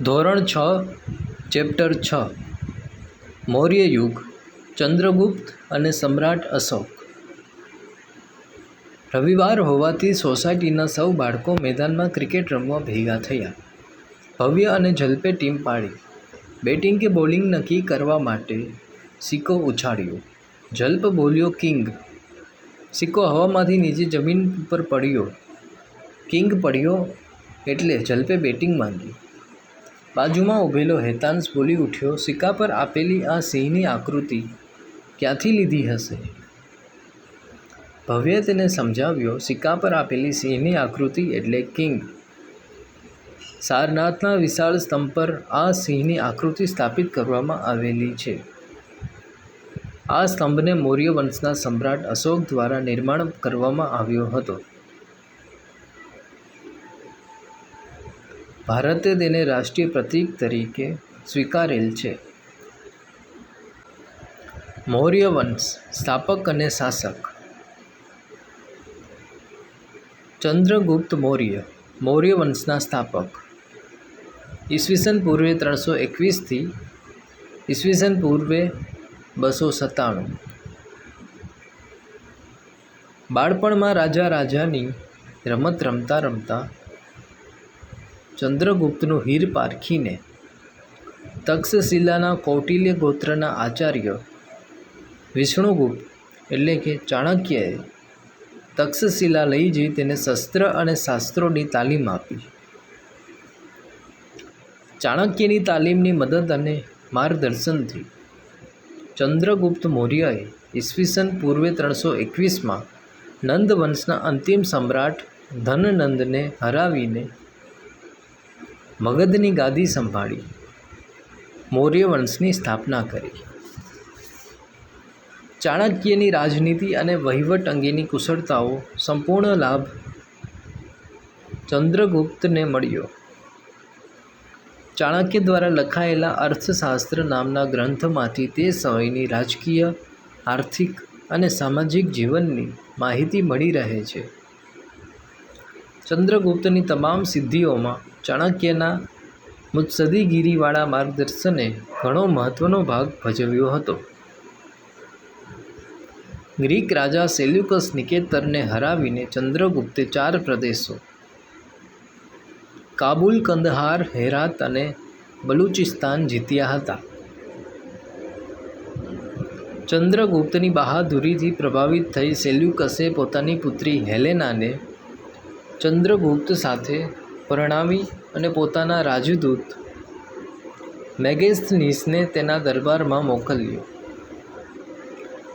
ધોરણ છ, ચેપ્ટર છ. મૌર્ય યુગ, ચંદ્રગુપ્ત અને સમ્રાટ અશોક. રવિવાર હોવાથી સોસાયટીના સૌ બાળકો મેદાનમાં ક્રિકેટ રમવા ભેગા થયા. ભવ્ય અને જલ્પે ટીમ પાડી. બેટિંગ કે બોલિંગ નક્કી કરવા માટે સિક્કો ઉછાળ્યો. જલ્પ બોલ્યો કિંગ. સિક્કો હવામાંથી નીચે જમીન ઉપર પડ્યો. કિંગ પડ્યો એટલે જલ્પે બેટિંગ માંગી. બાજુમાં ઊભેલો હેતાંશ બોલી ઉઠ્યો, સિક્કા પર આપેલી આ સિંહની આકૃતિ ક્યાંથી લીધી હશે? ભવ્યે તેને સમજાવ્યો, સિક્કા પર આપેલી સિંહની આકૃતિ એટલે કિંગ. સારનાથના વિશાળ સ્તંભ પર આ સિંહની આકૃતિ સ્થાપિત કરવામાં આવેલી છે. આ સ્તંભને મૌર્ય વંશના સમ્રાટ અશોક દ્વારા નિર્માણ કરવામાં આવ્યો હતો. ભારતે તેને રાષ્ટ્રીય પ્રતીક તરીકે સ્વીકારેલ છે. મૌર્ય વંશ, સ્થાપક અને શાસક. ચંદ્રગુપ્ત મૌર્ય મૌર્ય વંશના સ્થાપક. ઈસવીસન પૂર્વે ત્રણસો એકવીસથી ઈસવીસન પૂર્વે બસો સત્તાણું. બાળપણમાં રાજા રાજાની રમત રમતા રમતા ચંદ્રગુપ્તનું હીર પારખીને તક્ષશિલાના કૌટિલ્ય ગોત્રના આચાર્ય વિષ્ણુગુપ્ત એટલે કે ચાણક્યએ તક્ષશિલા લઈ જઈ તેને શસ્ત્ર અને શાસ્ત્રોની તાલીમ આપી. ચાણક્યની તાલીમની મદદ અને માર્ગદર્શનથી ચંદ્રગુપ્ત મૌર્યએ ઈસવીસન પૂર્વે ત્રણસો એકવીસમાં નંદ વંશના અંતિમ સમ્રાટ ધનનંદને હરાવીને મગધની ગાદી સંભાળી મૌર્ય વંશની સ્થાપના કરી. ચાણક્યની રાજનીતિ અને વહીવટ અંગેની કુશળતાઓ, સંપૂર્ણ લાભ ચંદ્રગુપ્તને મળ્યો. ચાણક્ય દ્વારા લખાયેલા અર્થશાસ્ત્ર નામના ગ્રંથમાંથી તે સમયની રાજકીય, આર્થિક અને સામાજિક જીવનની માહિતી મળી રહે છે. ચંદ્રગુપ્તની તમામ સિદ્ધિઓમાં ચાણક્યના મુત્સદીગીરીવાળા માર્ગદર્શને ઘણો મહત્ત્વનો ભાગ ભજવ્યો હતો. ગ્રીક રાજા સેલ્યુકસ નિકેતરને હરાવીને ચંદ્રગુપ્તે ચાર પ્રદેશો, કાબુલ, કંદહાર, હેરાત અને બલુચિસ્તાન જીત્યા હતા. ચંદ્રગુપ્તની બહાદુરીથી પ્રભાવિત થઈ સેલ્યુકસે પોતાની પુત્રી હેલેનાને ચંદ્રગુપ્ત સાથે પરણાવી અને પોતાના રાજદૂત મેગેસ્થનીસને તેના દરબારમાં મોકલ્યો.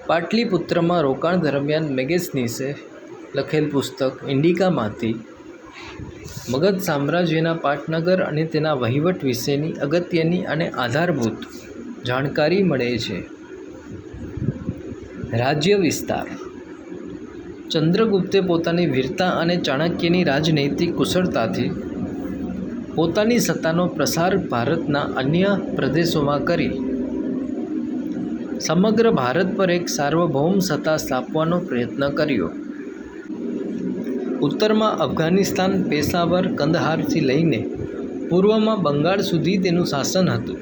પાટલીપુત્રમાં રોકાણ દરમિયાન મેગેસ્થનીસે લખેલ પુસ્તક ઇન્ડિકામાંથી મગધ સામ્રાજ્યના પાટનગર અને તેના વહીવટ વિશેની અગત્યની અને આધારભૂત જાણકારી મળે છે. રાજ્ય વિસ્તાર ચંદ્રગુપ્તે પોતાની વીરતા અને ચાણક્યની રાજનૈતિક કુશળતાથી પોતાની સત્તાનો પ્રસાર ભારતના અન્ય પ્રદેશોમાં કરી. સમગ્ર ભારત પર એક સાર્વભૌમ સત્તા સ્થાપવાનો પ્રયત્ન કર્યો. ઉત્તરમાં અફઘાનિસ્તાન પેશાવર કંદહારથી લઈને પૂર્વમાં બંગાળ સુધી તેનું શાસન હતું.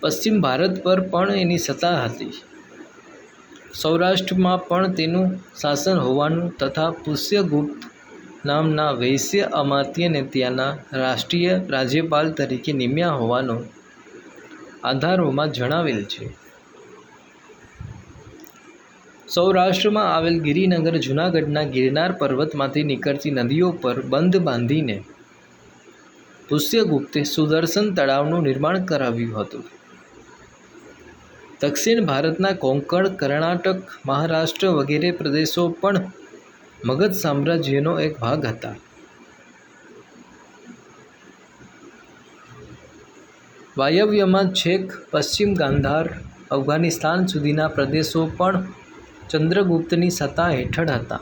પશ્ચિમ ભારત પર પણ એની સત્તા હતી. સૌરાષ્ટ્રમાં પણ તેનું શાસન હોવાનું તથા પુષ્યગુપ્ત નામના વૈશ્ય અમાત્યને ત્યાંના રાષ્ટ્રીય રાજ્યપાલ તરીકે નિમ્યા હોવાનો આધારોમાં જણાવેલ છે. સૌરાષ્ટ્રમાં આવેલ ગિરિનગર જૂનાગઢના ગિરનાર પર્વતમાંથી નીકળતી નદીઓ પર બંધ બાંધીને પુષ્યગુપ્તે સુદર્શન તળાવનું નિર્માણ કરાવ્યું હતું. દક્ષિણ ભારતના કોંકણ, કર્ણાટક, મહારાષ્ટ્ર વગેરે પ્રદેશો પણ મગધ સામ્રાજ્યનો એક ભાગ હતા. વાયવ્યમાં છેક, પશ્ચિમ ગાંધાર, અફઘાનિસ્તાન સુધીના પ્રદેશો પણ ચંદ્રગુપ્તની સત્તા હેઠળ હતા.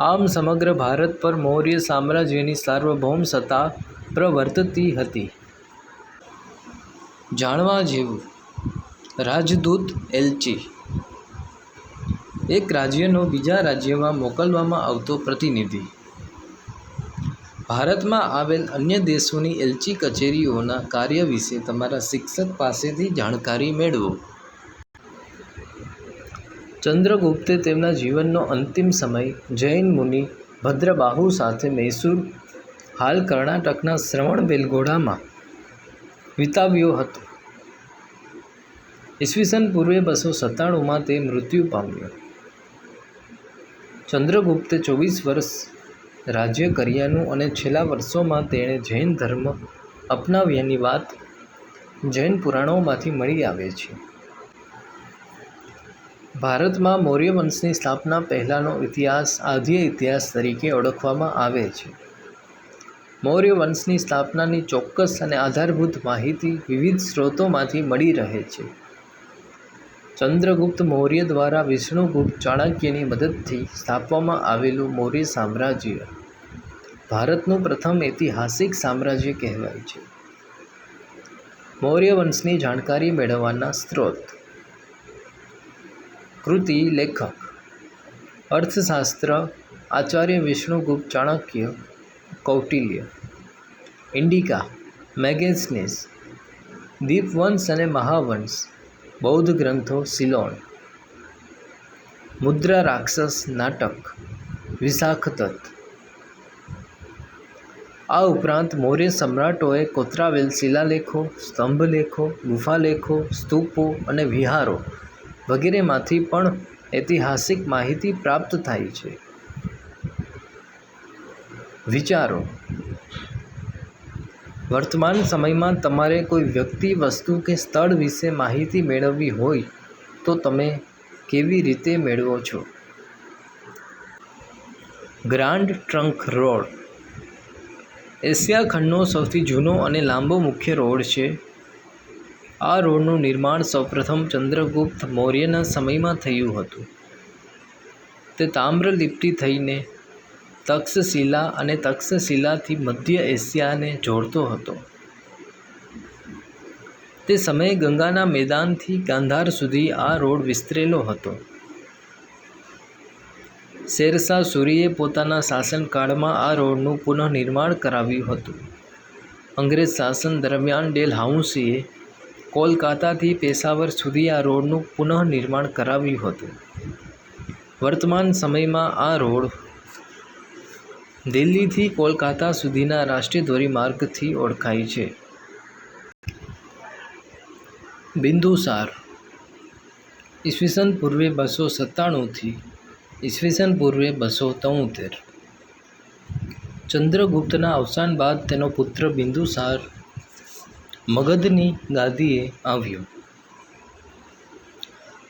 આમ સમગ્ર ભારત પર મૌર્ય સામ્રાજ્યની સાર્વભૌમ સત્તા પ્રવર્તતી હતી. જાણવા જેવું રાજદૂત એલચી એક રાજ્યનો બીજા રાજ્યમાં મોકલવામાં આવતો પ્રતિનિધિ ભારતમાં આવેલ અન્ય દેશોની એલચી કચેરીઓના કાર્ય વિશે તમારા શિક્ષક પાસેથી જાણકારી મેળવો. ચંદ્રગુપ્તે તેમના જીવનનો અંતિમ સમય જૈન મુનિ ભદ્રબાહુ સાથે મૈસૂર, હાલ કર્ણાટકના શ્રવણબેલગોળામાં વિતાવ્યો હતો. ઈસવીસન પૂર્વે બસો સત્તાણુંમાં તે મૃત્યુ પામ્યો. ચંદ્રગુપ્તે ચોવીસ વર્ષ રાજ્ય કર્યાનું અને છેલ્લા વર્ષોમાં તેણે જૈન ધર્મ અપનાવ્યાની વાત જૈન પુરાણોમાંથી મળી આવે છે. ભારતમાં મૌર્ય વંશની સ્થાપના પહેલાંનો ઇતિહાસ આદ્ય ઇતિહાસ તરીકે ઓળખવામાં આવે છે. મૌર્ય વંશની સ્થાપનાની ચોક્કસ અને આધારભૂત માહિતી વિવિધ સ્ત્રોતોમાંથી મળી રહે છે. ચંદ્રગુપ્ત મૌર્ય દ્વારા વિષ્ણુગુપ્ત ચાણક્યની મદદથી સ્થાપવામાં આવેલું મૌર્ય સામ્રાજ્ય ભારતનું પ્રથમ ઐતિહાસિક સામ્રાજ્ય કહેવાય છે. મૌર્ય વંશની જાણકારી મેળવવાના સ્ત્રોત: કૃતિ લેખક: અર્થશાસ્ત્ર. આચાર્ય વિષ્ણુગુપ્ત ચાણક્ય. કૌટિલ્ય. ઇન્ડિકા. મેગેઝિન્સ. દીપવંશ અને મહાવંશ. બૌદ્ધ ગ્રંથો સિલોન મુદ્રા રાક્ષસ નાટક વિશાખતત આ ઉપરાંત મૌર્ય સમ્રાટોએ કોતરાવેલ શિલાલેખો, સ્તંભલેખો, ગુફાલેખો, સ્તૂપો અને વિહારો વગેરેમાંથી પણ ઐતિહાસિક માહિતી પ્રાપ્ત થાય છે. વિચારો: વર્તમાન સમયમાં તમારે કોઈ વ્યક્તિ, વસ્તુ કે સ્થળ વિશે માહિતી મેળવવી હોય તો તમે કેવી રીતે મેળવો છો? ગ્રાન્ડ ટ્રંક રોડ એશિયા ખંડનો સૌથી જૂનો અને લાંબો મુખ્ય રોડ છે. આ રોડનું નિર્માણ સૌપ્રથમ ચંદ્રગુપ્ત મૌર્યના સમયમાં થયું હતું. તે તામ્રલિપ્તિ થઈને તક્ષશિલા અને તક્ષશિલાથી મધ્ય એશિયાને જોડતો હતો. તે સમયે ગંગાના મેદાનથી ગાંધાર સુધી આ રોડ વિસ્તરેલો હતો. શેરશાહ સૂરીએ પોતાના શાસનકાળમાં આ રોડનું પુનઃનિર્માણ કરાવ્યું હતું. અંગ્રેજ શાસન દરમિયાન ડેલ હાઉસીએ કોલકાતાથી પેશાવર સુધી આ રોડનું પુનઃનિર્માણ કરાવ્યું હતું. વર્તમાન સમયમાં આ રોડ દિલ્હીથી કોલકાતા સુધીના રાષ્ટ્રીય ધોરીમાર્ગથી ઓળખાય છે. બિંદુસાર ઈસવીસન પૂર્વે બસો સત્તાણુંથી ઈસવીસન પૂર્વે બસો તોતેર ચંદ્રગુપ્તના અવસાન બાદ તેનો પુત્ર બિંદુસાર મગધની ગાદીએ આવ્યો.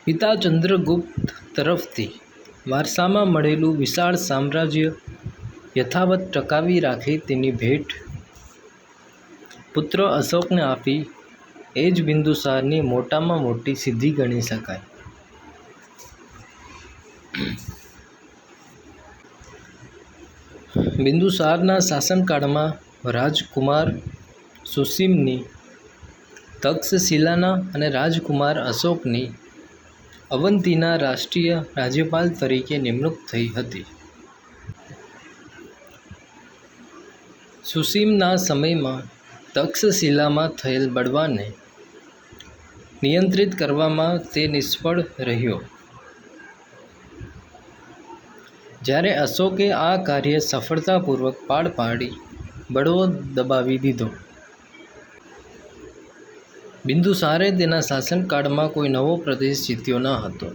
પિતા ચંદ્રગુપ્ત તરફથી વારસામાં મળેલું વિશાળ સામ્રાજ્ય યથાવત ટકાવી રાખી તેની ભેટ પુત્ર અશોકને આપી એ જ બિંદુસારની મોટામાં મોટી સિદ્ધિ ગણી શકાય. બિંદુસારના શાસનકાળમાં રાજકુમાર સુસીમની તક્ષશિલાના અને રાજકુમાર અશોકની અવંતીના રાષ્ટ્રીય રાજ્યપાલ તરીકે નિમણૂક થઈ હતી. સુસીમના સમયમાં તક્ષશિલામાં થયેલ બળવાને નિયંત્રિત કરવામાં તે નિષ્ફળ રહ્યો. જ્યારે અશોકે આ કાર્ય સફળતાપૂર્વક પાર પાડી બળવો દબાવી દીધો. બિંદુસારે તેના શાસનકાળમાં કોઈ નવો પ્રદેશ જીત્યો ન હતો.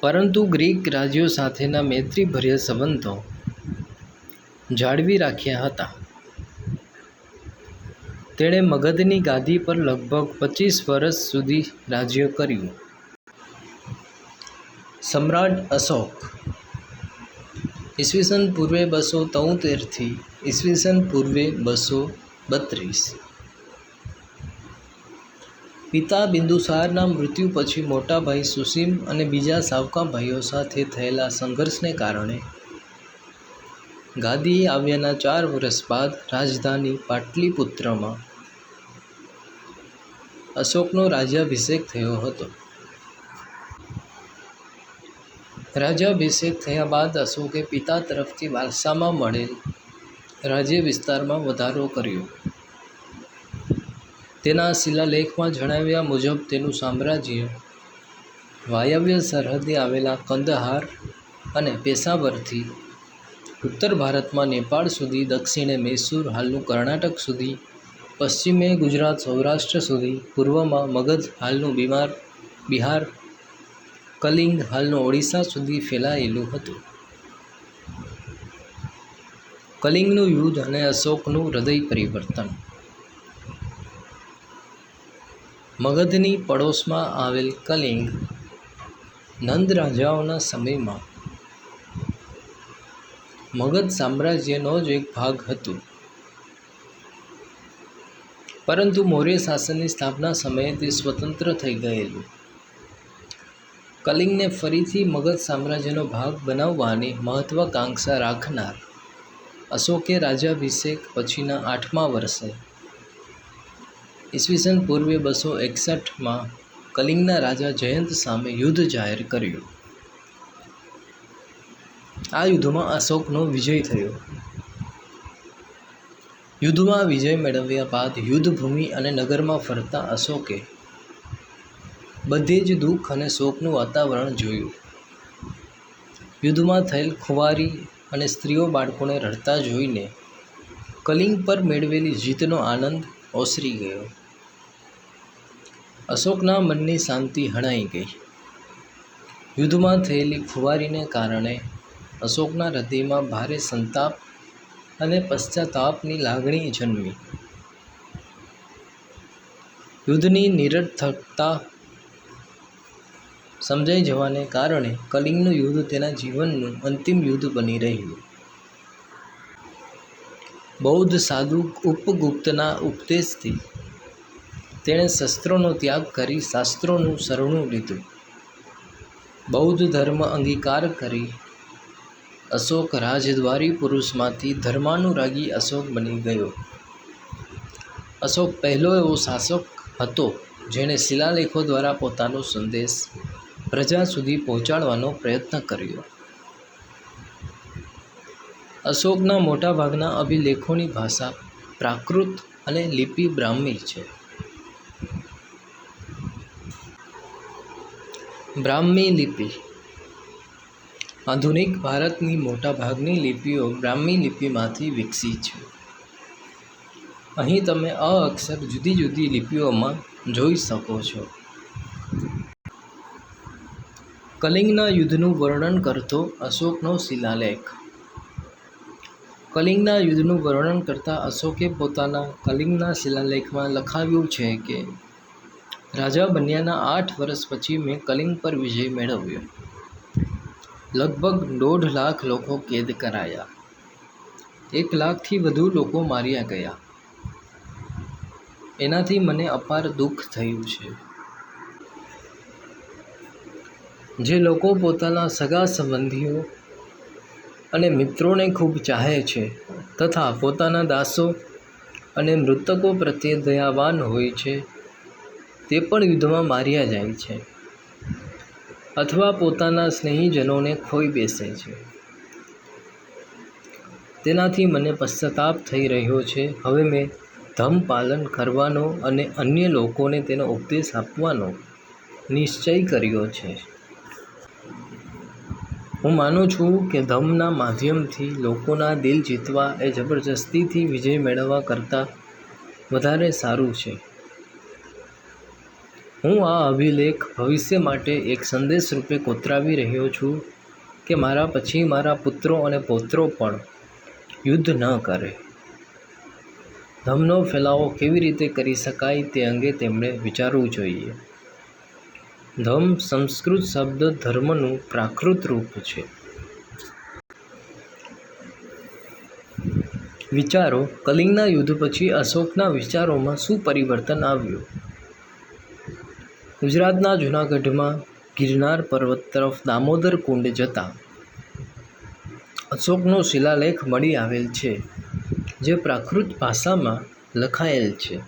પરંતુ ગ્રીક રાજ્યો સાથેના મૈત્રીભર્યા સંબંધો જાળવી રાખ્યા હતા. તેણે મગધની ગાદી પર લગભગ પચીસ વર્ષ સુધી રાજ્ય કર્યું. સમ્રાટ અશોક ઈસવીસન પૂર્વે બસો તોતેરથી ઈસવીસન પૂર્વે બસો બત્રીસ પિતા બિંદુસારના મૃત્યુ પછી મોટા ભાઈ સુસીમ અને બીજા સાવકા ભાઈઓ સાથે થયેલા સંઘર્ષને કારણે ગાદીએ આવ્યાના ચાર વર્ષ બાદ રાજધાની પાટલીપુત્રમાં અશોકનો રાજ્યાભિષેક થયો હતો. રાજ્યાભિષેક થયા બાદ અશોકે પિતા તરફથી વારસામાં મળેલ રાજ્ય વિસ્તારમાં વધારો કર્યો તેના શિલાલેખમાં જણાવ્યા મુજબ તેનું સામ્રાજ્ય વાયવ્ય સરહદે આવેલા કંદહાર અને પેશાવરથી ઉત્તર ભારતમાં નેપાળ સુધી, દક્ષિણે મૈસૂર, હાલનું કર્ણાટક સુધી, પશ્ચિમે ગુજરાત, સૌરાષ્ટ્ર સુધી, પૂર્વમાં મગધ, હાલનું બિમાર, બિહાર, કલિંગ, હાલનું ઓડિશા સુધી ફેલાયેલું હતું. કલિંગનું યુદ્ધ અને અશોકનું હૃદય પરિવર્તન. મગધની પડોશમાં આવેલ કલિંગ નંદ રાજાઓના સમયમાં મગધ સામ્રાજ્યનો જ એક ભાગ હતું. પરંતુ મૌર્ય શાસનની સ્થાપના સમયે તે સ્વતંત્ર થઈ ગયેલું. કલિંગને ફરીથી મગધ સામ્રાજ્યનો ભાગ બનાવવાની મહત્વાકાંક્ષા રાખનાર અશોકે રાજાભિષેક પછીના આઠમા વર્ષે ઈસવીસન પૂર્વે બસો એકસઠમાં કલિંગના રાજા જયંત સામે યુદ્ધ જાહેર કર્યું. આ યુદ્ધમાં અશોકનો વિજય થયો. યુદ્ધમાં વિજય મેળવ્યા બાદ યુદ્ધભૂમિ અને નગરમાં ફરતા અશોકે બધે જ દુઃખ અને શોકનું વાતાવરણ જોયું. યુદ્ધમાં થયેલ ખુવારી અને સ્ત્રીઓ બાળકોને રડતા જોઈને કલિંગ પર મેળવેલી જીતનો આનંદ ઓસરી ગયો. અશોકના મનની શાંતિ હણાઈ ગઈ. યુદ્ધમાં થયેલી ખુવારીને કારણે અશોકના હૃદયમાં ભારે સંતાપ અને પશ્ચાતાપની લાગણી જન્મી. યુદ્ધની નિરર્થકતા સમજાઈ જવાને કારણે કલિંગનું યુદ્ધ તેના જીવનનું અંતિમ યુદ્ધ બની રહ્યું. બૌદ્ધ સાધુ ઉપગુપ્તના ઉપદેશથી તેણે શસ્ત્રોનો ત્યાગ કરી શાસ્ત્રોનું શરણું લીધું. બૌદ્ધ ધર્મ અંગીકાર કરી અશોક રાજદ્વારી પુરુષમાંથી ધર્માનુરાગી અશોક બની ગયો. અશોક પહેલો એવો શાસક હતો જેણે શિલાલેખો દ્વારા પોતાનો સંદેશ પ્રજા સુધી પહોંચાડવાનો પ્રયત્ન કર્યો. અશોકના મોટાભાગના અભિલેખોની ભાષા પ્રાકૃત અને લિપિ બ્રાહ્મી છે. બ્રાહ્મી લિપિ આધુનિક ભારતની મોટાભાગની લિપિઓ બ્રાહ્મી લિપિમાંથી વિકસી છે. અહીં તમે અ અક્ષર જુદી જુદી લિપિઓમાં જોઈ શકો છો. કલિંગના યુદ્ધનું વર્ણન કરતો અશોકનો શિલાલેખ. કલિંગના યુદ્ધનું વર્ણન કરતા અશોકે પોતાના કલિંગના શિલાલેખમાં લખાવ્યું છે કે, રાજા બન્યાના આઠ વર્ષ પછી મેં કલિંગ પર વિજય મેળવ્યો. લગભગ દોઢ લાખ લોકો કેદ કરાયા. એક લાખથી વધુ લોકો માર્યા ગયા. એનાથી મને અપાર દુઃખ થયું છે. જે લોકો પોતાના સગા સંબંધીઓ અને મિત્રોને ખૂબ ચાહે છે તથા પોતાના દાસો અને મૃતકો પ્રત્યે દયાવાન હોય છે, તે પણ યુદ્ધમાં માર્યા જાય છે. અથવા પોતાના સ્નેહીજનોને ખોઈ બેસે છે. તેનાથી મને પશ્ચાતાપ થઈ રહ્યો છે. હવે મેં ધમ પાલન કરવાનો અને અન્ય લોકોને તેનો ઉપદેશ આપવાનો નિશ્ચય કર્યો છે. હું માનું છું કે ધમના માધ્યમથી લોકોના દિલ જીતવા એ જબરજસ્તીથી વિજય મેળવવા કરતાં વધારે સારું છે. હું આ અભિલેખ ભવિષ્ય માટે એક સંદેશ રૂપે કોતરાવી રહ્યો છું કે મારા પછી મારા પુત્રો અને પૌત્રો પણ યુદ્ધ ન કરે. ધમનો ફેલાવો કેવી રીતે કરી શકાય તે અંગે તેમણે વિચારવું જોઈએ. ધમ સંસ્કૃત શબ્દ ધર્મનું પ્રાકૃત રૂપ છે. વિચારો, કલિંગના યુદ્ધ પછી અશોકના વિચારોમાં શું પરિવર્તન આવ્યું? ગુજરાતના જૂનાગઢમાં ગિરનાર પર્વત તરફ દામોદર કુંડ જતા અશોકનો શિલાલેખ મળી આવેલ છે, જે પ્રાકૃત ભાષામાં લખાયેલ છે.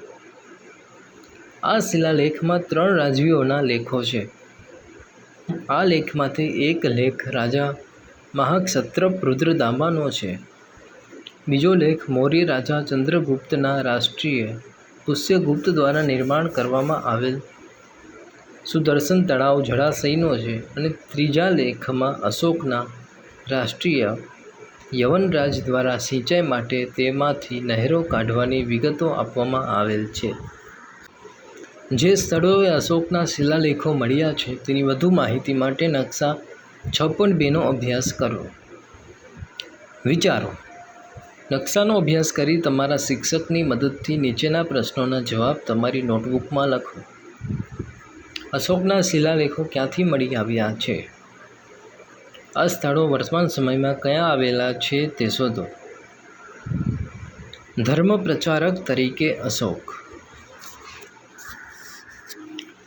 આ શિલાલેખમાં ત્રણ રાજવીઓના લેખો છે. આ લેખમાંથી એક લેખ રાજા મહાક્ષત્રપ રુદ્રદામાનો છે. બીજો લેખ મૌર્ય રાજા ચંદ્રગુપ્તના રાષ્ટ્રીય પુષ્યગુપ્ત દ્વારા નિર્માણ કરવામાં આવેલ સુદર્શન તળાવ જળાશયનો છે અને ત્રીજા લેખમાં અશોકના રાષ્ટ્રીય યવનરાજ દ્વારા સિંચાઈ માટે તેમાંથી નહેરો કાઢવાની વિગતો આપવામાં આવેલ છે. જે સ્થળોએ અશોકના શિલાલેખો મળ્યા છે તેની વધુ માહિતી માટે નકશા છપ્પન બેનો અભ્યાસ કરો. વિચારો. નકશાનો અભ્યાસ કરી તમારા શિક્ષકની મદદથી નીચેના પ્રશ્નોના જવાબ તમારી નોટબુકમાં લખો. અશોકના શિલાલેખો ક્યાંથી મળી આવ્યા છે? આ સ્થળો વર્તમાન સમયમાં ક્યાં આવેલા છે તે શોધો. ધર્મ પ્રચારક તરીકે અશોક.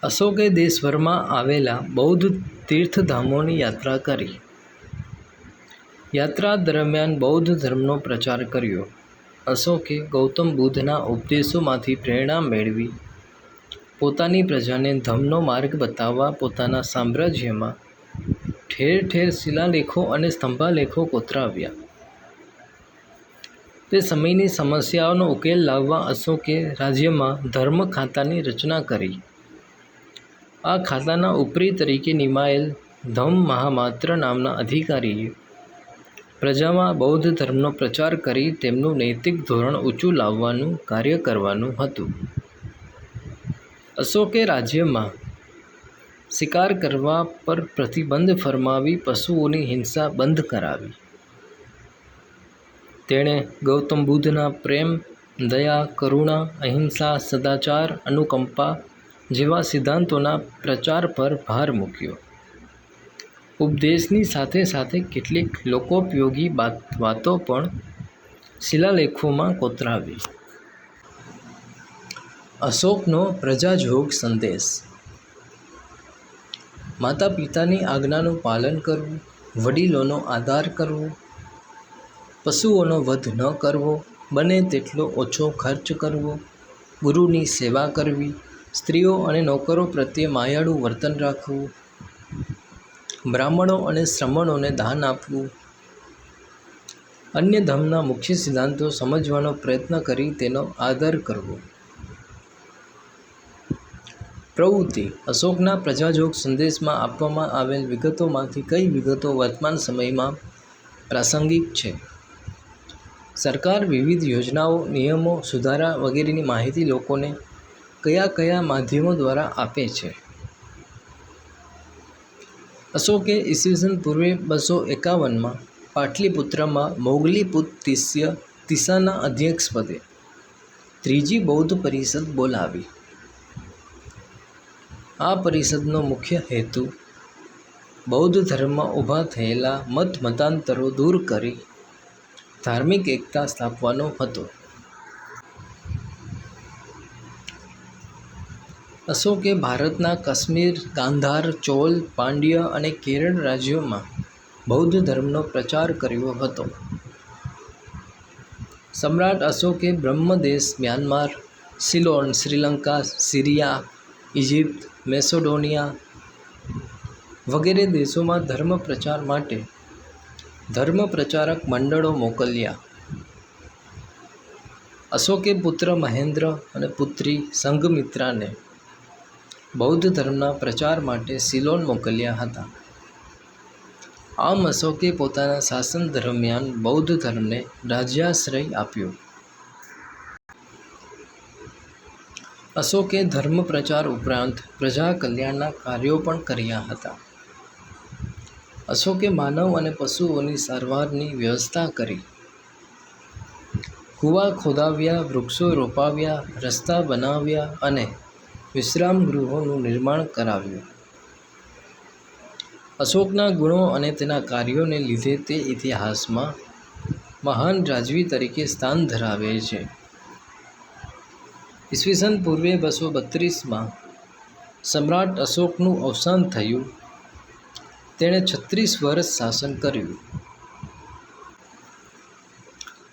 અશોકે દેશભરમાં આવેલા બૌદ્ધ તીર્થધામોની યાત્રા કરી. યાત્રા દરમિયાન બૌદ્ધ ધર્મનો પ્રચાર કર્યો. અશોકે ગૌતમ બુદ્ધના ઉપદેશોમાંથી પ્રેરણા મેળવી. પોતાની પ્રજાને ધમનો માર્ગ બતાવવા પોતાના સામ્રાજ્યમાં ઠેર ઠેર શિલાલેખો અને સ્તંભાલેખો કોતરાવ્યા. તે સમયની સમસ્યાઓનો ઉકેલ લાવવા અશોકે રાજ્યમાં ધર્મ ખાતાની રચના કરી. આ ખાતાના ઉપરી તરીકે નિમાયેલ ધમ મહામાત્ર નામના અધિકારીએ પ્રજામાં બૌદ્ધ ધર્મનો પ્રચાર કરી તેમનું નૈતિક ધોરણ ઊંચું લાવવાનું કાર્ય કરવાનું હતું. અશોકે રાજ્યમાં શિકાર કરવા પર પ્રતિબંધ ફરમાવી પશુઓની હિંસા બંધ કરાવી. તેણે ગૌતમ બુદ્ધના પ્રેમ, દયા, કરુણા, અહિંસા, સદાચાર, અનુકંપા જેવા સિદ્ધાંતોના પ્રચાર પર ભાર મૂક્યો. ઉપદેશની સાથે સાથે કેટલીક લોકોપયોગી વાતો પણ શિલાલેખોમાં કોતરાવી. અશોકનો પ્રજાજોગ સંદેશ. માતા પિતાની આજ્ઞાનું પાલન કરવું, વડીલોનો આદર કરવો, પશુઓનો વધ ન કરવો, બને તેટલો ઓછો ખર્ચ કરવો, ગુરુની સેવા કરવી, સ્ત્રીઓ અને નોકરો પ્રત્યે માયાળું વર્તન રાખવું, બ્રાહ્મણો અને શ્રમણોને દાન આપવું, અન્ય ધર્મના મુખ્ય સિદ્ધાંતો સમજવાનો પ્રયત્ન કરી તેનો આદર કરવો. પ્રવૃત્તિ. અશોકના પ્રજાજોગ સંદેશમાં આપવામાં આવેલ વિગતોમાંથી કઈ વિગતો વર્તમાન સમયમાં પ્રાસંગિક છે? સરકાર વિવિધ યોજનાઓ, નિયમો સુધારા વગેરેની માહિતી લોકોને કયા કયા માધ્યમો દ્વારા આપે છે? અશોકે ઈસવીસન પૂર્વે બસો એકાવનમાં પાટલીપુત્રમાં મોગલીપુત તિસ્ય, તિસાના અધ્યક્ષપદે ત્રીજી બૌદ્ધ પરિષદ બોલાવી. આ પરિષદનો મુખ્ય હેતુ બૌદ્ધ ધર્મમાં ઊભા થયેલા મત મતાંતરો દૂર કરી ધાર્મિક એકતા સ્થાપવાનો હતો. અશોકે ભારતના કાશ્મીર ગાંધાર ચોલ, પાંડ્ય અને કેરળ રાજ્યોમાં બૌદ્ધ ધર્મનો પ્રચાર કર્યો હતો. સમ્રાટ અશોકે Brahmadesh, Myanmar, Ceylon, Sri Lanka, Syria Egypt Macedonia વગેરે દેશોમાં ધર્મ પ્રચાર માટે ધર્મ પ્રચારક મંડળો મોકલ્યા. અશોકે પુત્ર મહેન્દ્ર અને પુત્રી સંઘમિત્રાને બૌદ્ધ ધર્મના પ્રચાર માટે સિલોન મોકલ્યા હતા. આમ અશોકે પોતાના શાસન દરમિયાન બૌદ્ધ ધર્મને રાજ્યાશ્રય આપ્યો. અશોકે ધર્મ પ્રચાર ઉપરાંત પ્રજા કલ્યાણના કાર્યો પણ કર્યા હતા. અશોકે માનવ અને પશુઓની સારવારની વ્યવસ્થા કરી. કૂવા ખોદાવ્યા, વૃક્ષો રોપાવ્યા, રસ્તા બનાવ્યા અને વિશ્રામ ગૃહોનું નિર્માણ કરાવ્યું. અશોકના ગુણો અને તેના કાર્યોને લીધે તે ઇતિહાસમાં મહાન રાજવી તરીકે સ્થાન ધરાવે છે. ઈસવીસન પૂર્વે બસો બત્રીસમાં સમ્રાટ અશોકનું અવસાન થયું. તેણે છત્રીસ વર્ષ શાસન કર્યું.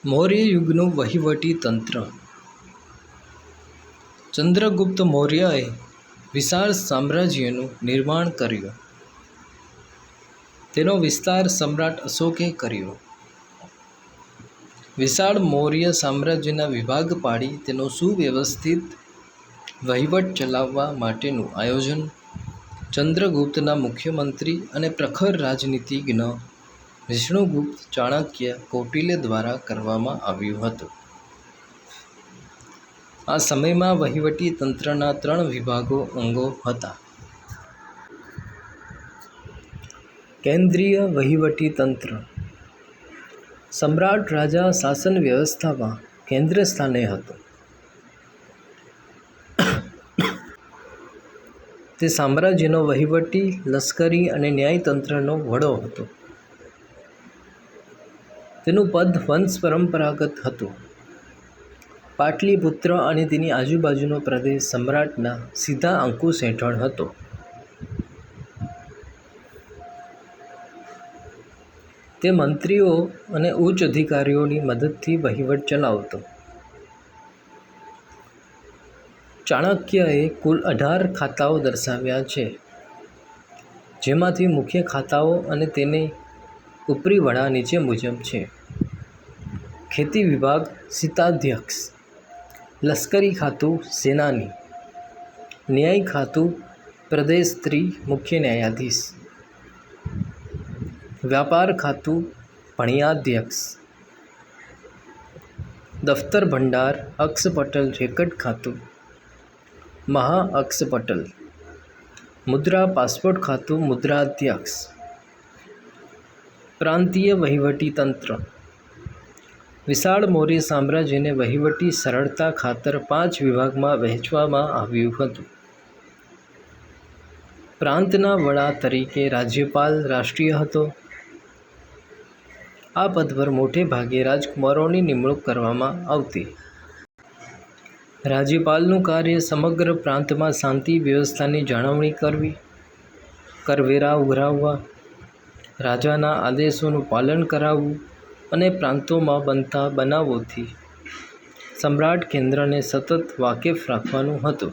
મૌર્ય યુગનું વહીવટી તંત્ર. ચંદ્રગુપ્ત મૌર્યએ વિશાળ સામ્રાજ્યનું નિર્માણ કર્યું. તેનો વિસ્તાર સમ્રાટ અશોકે કર્યો. વિશાળ મૌર્ય સામ્રાજ્યના વિભાગ પાડી તેનો સુવ્યવસ્થિત વહીવટ ચલાવવા માટેનું આયોજન, ચંદ્રગુપ્તના મુખ્યમંત્રી અને પ્રખર રાજનીતિજ્ઞ વિષ્ણુગુપ્ત ચાણક્ય કૌટિલ્ય દ્વારા કરવામાં આવ્યું હતું. આ સમયમાં વહીવટી તંત્રના ત્રણ વિભાગો અંગો હતા. કેન્દ્રીય વહીવટી તંત્ર સમ્રાટ રાજા શાસન વ્યવસ્થામાં કેન્દ્ર સ્થાને હતો. તે સામ્રાજ્યનો વહીવટી, લશ્કરી અને ન્યાયતંત્રનો વડો હતો. તેનું પદ વંશ પરંપરાગત હતું. પાટલીપુત્ર અને તેની આજુબાજુનો પ્રદેશ સમ્રાટના સીધા અંકુશ હેઠળ હતો. તે મંત્રીઓ અને ઉચ્ચ અધિકારીઓની મદદથી વહીવટ ચલાવતો. ચાણક્યએ કુલ અઢાર ખાતાઓ દર્શાવ્યા છે, જેમાંથી મુખ્ય ખાતાઓ અને તેને ઉપરી વડા નીચે મુજબ છે. ખેતી વિભાગ સીતાધ્યક્ષ, લશ્કરી ખાતું સેનાની, ન્યાય ખાતું પ્રદેશ સ્ત્રી મુખ્ય ન્યાયાધીશ વ્યાપાર ખાતું ભણ્યાધ્યક્ષ. દફતર ભંડાર અક્ષપટલ રેકડ ખાતું. મહા અક્ષપટલ મુદ્રા પાસપોર્ટ ખાતું મુદ્રાધ્યક્ષ. પ્રાંતીય વહીવટી તંત્ર. વિશાળ મૌર્ય સામ્રાજ્યને વહીવટી સરળતા ખાતર પાંચ વિભાગમાં વહેંચવામાં આવ્યું હતું. પ્રાંતના વડા તરીકે રાજ્યપાલ રાષ્ટ્રીય હતો. આ પદ પર મોટે ભાગે રાજકુમારોની નિમણૂક કરવામાં આવતી. રાજ્યપાલનું કાર્ય સમગ્ર પ્રાંતમાં શાંતિ વ્યવસ્થાની જાળવણી કરવી, કરવેરા ઉઘરાવવા, રાજાના આદેશોનું પાલન કરાવવું અને પ્રાંતોમાં બનતા બનાવોથી સમ્રાટ કેન્દ્રને સતત વાકેફ રાખવાનું હતું.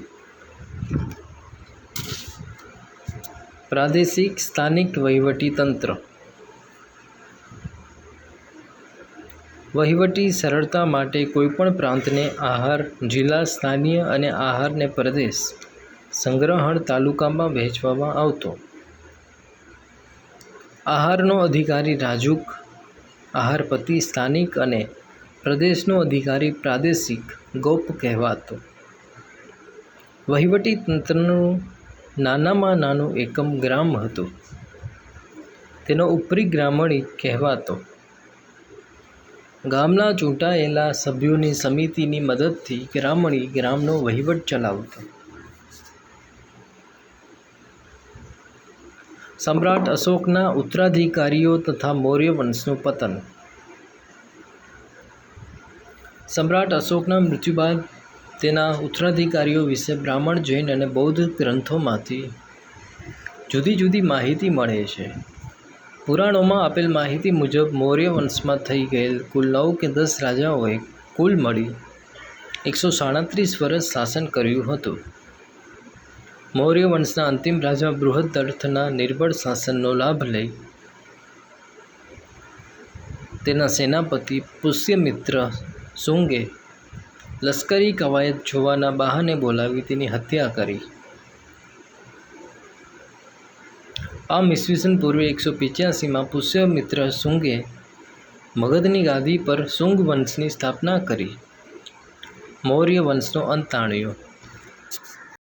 પ્રાદેશિક સ્થાનિક વહીવટી તંત્ર વહીવટી સરળતા માટે કોઈપણ પ્રાંતને આહાર, જિલ્લા સ્થાનીય અને આહારને પ્રદેશ સંગ્રહણ તાલુકામાં વહેંચવામાં આવતો. આહારનો અધિકારી રાજુક, આહારપતિ સ્થાનિક અને પ્રદેશનો અધિકારી પ્રાદેશિક ગોપ કહેવાતો. વહીવટી તંત્રનું નાનામાં નાનું એકમ ગ્રામ હતું. તેનો ઉપરી ગ્રામણી કહેવાતો. ગામના ચૂંટાયેલા સભ્યોની સમિતિની મદદથી ગ્રામણી ગ્રામનો વહીવટ ચલાવતો. સમ્રાટ અશોકના ઉત્તરાધિકારીઓ તથા મૌર્ય વંશનું પતન. સમ્રાટ અશોકના મૃત્યુ બાદ તેના ઉત્તરાધિકારીઓ વિશે બ્રાહ્મણ જૈન અને બૌદ્ધ ગ્રંથોમાંથી જુદી જુદી માહિતી મળે છે. પુરાણોમાં આપેલ માહિતી મુજબ મૌર્ય વંશમાં થઈ ગયેલ કુલ નવ કે દસ રાજાઓએ કુલ મળી એકસો સાડત્રીસ વર્ષ શાસન કર્યું હતું. મૌર્ય વંશના અંતિમ રાજા બૃહદર્થના નિર્બળ શાસનનો લાભ લઈ તેના સેનાપતિ પુષ્યમિત્ર શુંગે લશ્કરી કવાયત જોવાના બહાને બોલાવી તેની હત્યા કરી. આમ ઈસવીસન પૂર્વે એકસો પિચ્યાસીમાં પુષ્યમિત્ર શુંગે મગધની ગાદી પર શુંગ વંશની સ્થાપના કરી. મૌર્ય વંશનો અંત આણ્યો.